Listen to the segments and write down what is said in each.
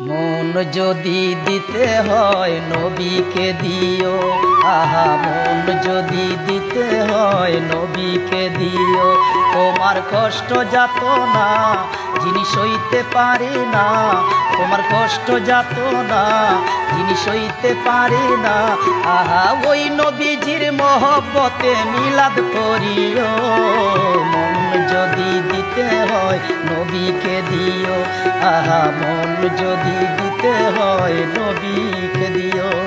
মন যদি দিতে হয় নবীকে দিও। আহা, মন যদি দিতে হয় নবীকে দিও। তোমার কষ্ট যাত না জিনিস হইতে পারি না তোমার কষ্ট যাত না যিনি সইতে পারে না। আহা, ওই নবীজির মহব্বতে মিলাদ করিও। মন যদি দিতে হয়, নবীকে দিও। আহা, মন যদি দিতে হয়, নবীকে দিও।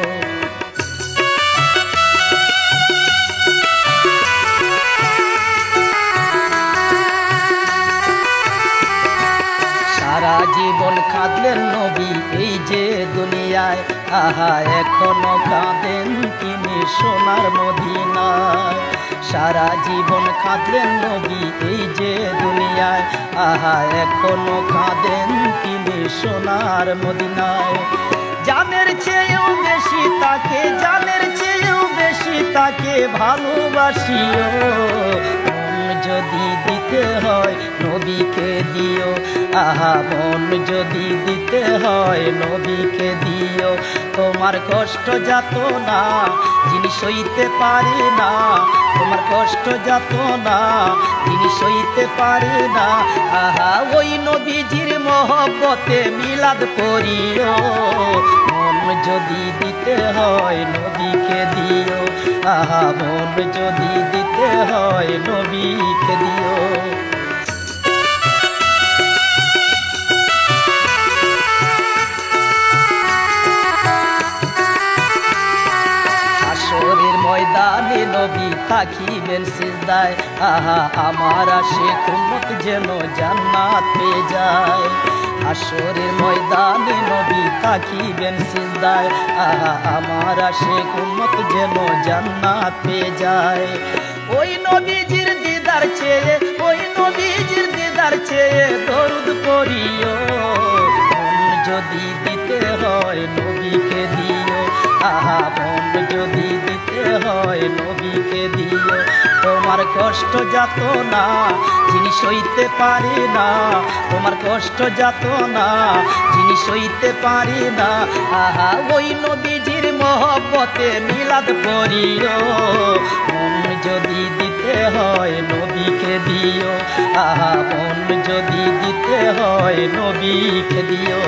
কাঁদলেন নবী, এই যে দুনিয়ায়, আহা, এখনও কাঁদেন তিনি সোনার মদিনায়। সারা জীবন কাঁদলেন নবী, এই যে দুনিয়ায়, আহা, এখনও কাঁদেন তিনি সোনার মদিনায়। জানের চেয়েও বেশি তাকে, জানের চেয়েও বেশি তাকে ভালোবাসিও যদি দিতে হয়, নবীকে দিও। আহা, মন যদি দিতে হয়, নবীকে দিও। তোমার কষ্ট যাত না যিনি সইতে পারে না। তোমার কষ্ট যাত না যিনি সইতে পারে না। আহা, ওই নবীজির মহব্বতে মিলাদ করিও। মন যদি দিতে হয়, নবীকে দিও। আহা, মন যদি দিতে হয় নবীকে দিও। ময়দানে নবী থাকিবেন সিজদায়। আহা, আমার আশে কুমত যেন জান্নাত পেয়ে যায়। আসরের ময়দানে নবী থাকিবেন সিজদায়। আহা, আমার আশে কুমত যেন জান্নাত যায়। ওই নবীজির দিদার চেয়ে ওই নবীজির দিদার চেয়ে দরুদ করিও যদি দিতে হয় নবীকে দিও, আহা, মন যদি দিতে হয় নবীকে দিও। তোমার কষ্ট যাত না, যিনি সইতে পারে না, তোমার কষ্ট যাত না, যিনি সইতে পারে না, আহা, ওই নবীজির মহব্বতে মিলাদ করিও মন যদি দিতে হয় নবীকে দিও।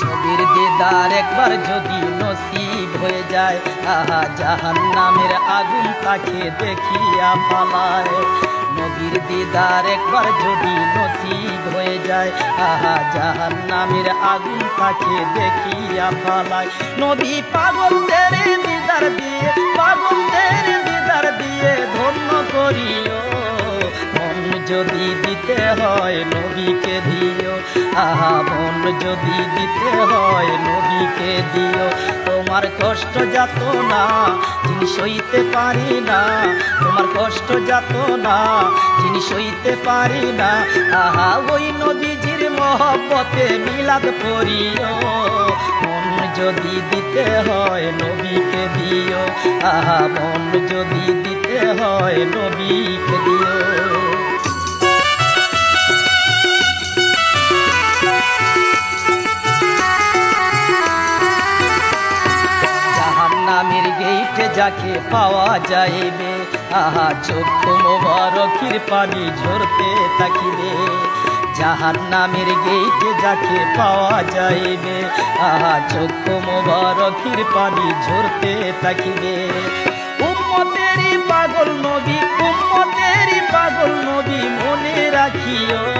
নবীর একবার যদি নসিব হয়ে যায়, আহা জাহান নামের আগুন তাকে দেখিয়া পালায়। নবীর দিদার একবার যদি নসিব হয়ে যায়, আহা জাহান নামের আগুন তাকে দেখিয়া ফালায়। নবী পাগলদের দিদার দিয়ে, পাগলদের দিদার দিয়ে ধন্য করিও। মন যদি দিতে হয় নবীকে দিও। আহা মন যদি দিতে হয় নবীকে দিও। তোমার কষ্ট যাত না, যিনি সইতে পারি না। তোমার কষ্ট যাত না, যিনি সইতে পারি না। আহা ওই নবীজির মহব্বতে মিলাদ করিও মন যদি দিতে হয় নবীকে দিও। আহা মন যদি দিতে হয় নবীকে দিও। যাকে পাওয়া যাইবে, আহা, চক্ষু মোবারকির পানি ঝরতে থাকিবে। জাহান নামের গেইটে যাকে পাওয়া যাইবে, আহা, চক্ষু মোবারকির পানি ঝরতে থাকিবে। উম্মতেরই পাগল নবী, উম্মতেরই পাগল নবী, মনে রাখিও।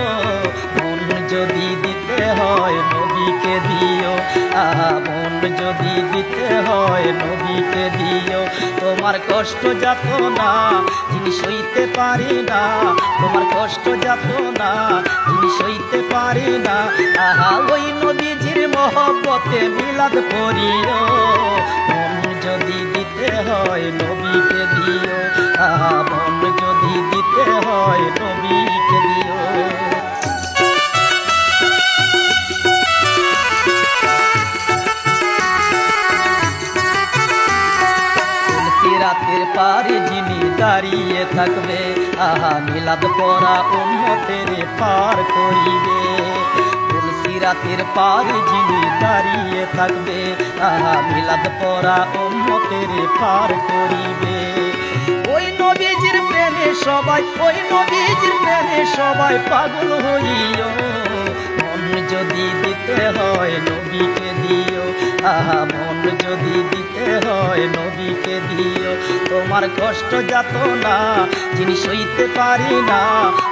দিতে হয়, নবীকে দিও। তোমার কষ্ট যাত না যিনি সইতে পারে না। তোমার কষ্ট যাত না যিনি সইতে পারে না। আহা, ওই নবীজির মহব্বতে মিলাদ করিও। মন যদি দিতে হয়, নবীকে দিও। আহা, মন যদি দিতে হয় পারে যিনি দাঁড়িয়ে থাকবে, আহা, মিলাদ পরা উন্মতের পার করিবে। তুলসিরাতের পারে যিনি দাঁড়িয়ে থাকবে, আহা, মিলাদ পরা উন্মতের পার করিবে। ওই নবীজির প্রেমে সবাই, ওই নবীজির প্রেমে সবাই পাগল হইও। মন যদি দিতে হয় নবীকে দিও, আহা, মন হয় নবীকে দিও। তোমার কষ্ট যাত না যিনি সইতে পারি না।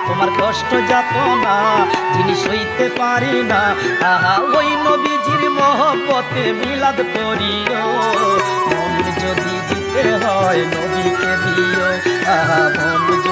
তোমার কষ্ট যাত না যিনি সইতে পারি না। আহা, ওই নবীজির মহব্বতে মিলাদ করিও। মন যদি জিতে হয় নবীকে দিও। আহা, মন যদি